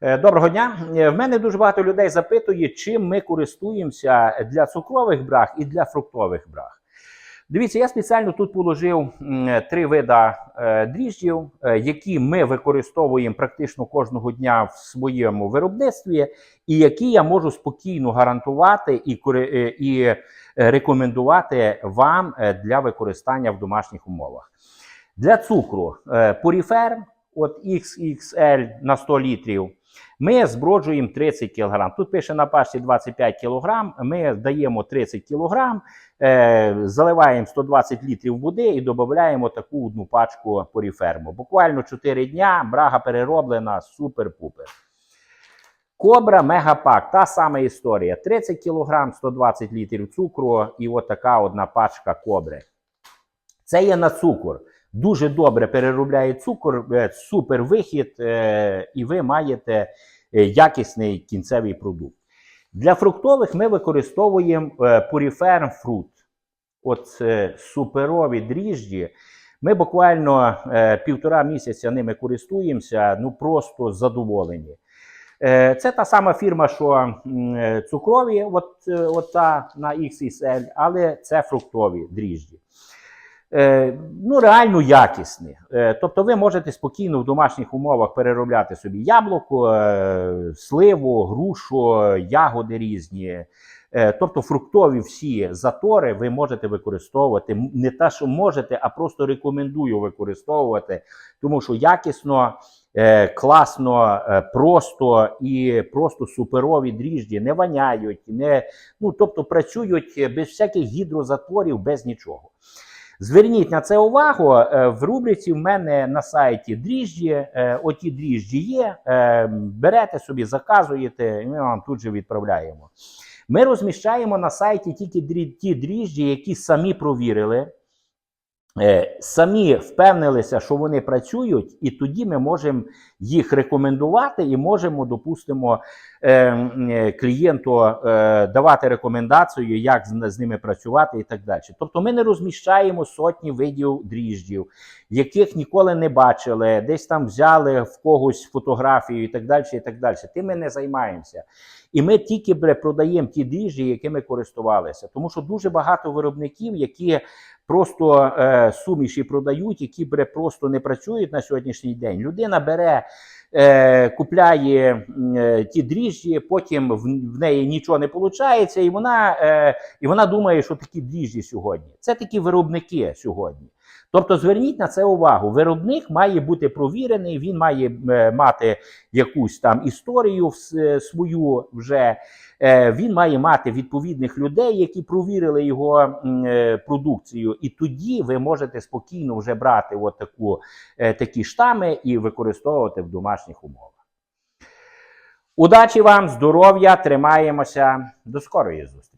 Е, Доброго дня. Е, В мене дуже багато людей запитує, чим ми користуємося для цукрових браг і для фруктових браг. Дивіться, я спеціально тут положив три вида е, дріжджів, які ми використовуємо практично кожного дня в своєму виробництві, і які я можу спокійно гарантувати і, і рекомендувати вам для використання в домашніх умовах. Для цукру поріфер, от XXL на 100 літрів. Ми зброджуємо 30 кг. Тут пише на пачці 25 кг. Ми даємо 30 кг, е, заливаємо 120 літрів води і додаємо таку одну пачку поріферму. Буквально 4 дня, брага перероблена, супер-пупер. Кобра Мегапак, та сама історія. 30 кг, 120 літрів цукру і от така одна пачка кобри. Це є на цукор. Дуже добре переробляє цукор, е, супер вихід, е, і ви маєте е, якісний кінцевий продукт. Для фруктових ми використовуємо Puriferm Fruit. От суперові дріжджі. Ми буквально півтора місяця ними користуємося, ну просто задоволені. Це та сама фірма, що цукрові, от, от та на XXL, але це фруктові дріжджі. Е, ну, реально якісні. Е, тобто ви можете спокійно в домашніх умовах переробляти собі яблуко, е, сливу, грушу, ягоди різні. Тобто фруктові всі затори ви можете використовувати. Не те, що можете, а просто рекомендую використовувати, тому що якісно, класно, просто і просто суперові дріжджі не воняють, не, ну, тобто працюють без всяких гідрозатворів, без нічого. Зверніть на це увагу. Е, В рубриці в мене на сайті дріжджі. е, Оті дріжджі є. е, Берете собі, заказуєте, і ми вам тут же відправляємо. Ми розміщаємо на сайті тільки ті дріжджі, які самі провірили, самі впевнилися, що вони працюють, і тоді ми можемо їх рекомендувати і можемо, допустимо, е, е, клієнту е, давати рекомендацію, як з ними працювати і так далі. Тобто ми не розміщаємо сотні видів дріжджів, яких ніколи не бачили, десь там взяли в когось фотографію і так далі. і так далі. Тим ми не займаємося. І ми тільки продаємо ті дріжджі, якими користувалися. Тому що дуже багато виробників, які просто е, суміші продають, які бре, просто не працюють на сьогоднішній день. Людина бере, е, купляє е, ті дріжджі, потім в, в неї нічого не виходить, і вона, е, і вона думає, що такі дріжджі сьогодні. Це такі виробники сьогодні. Тобто зверніть на це увагу. Виробник має бути провірений, він має е, мати якусь там історію е, свою вже. Е, Він має мати відповідних людей, які провірили його продукцію, і тоді ви можете спокійно вже брати от таку, такі штами і використовувати в домашніх умовах. Удачі вам, здоров'я, тримаємося. До скорої зустрічі!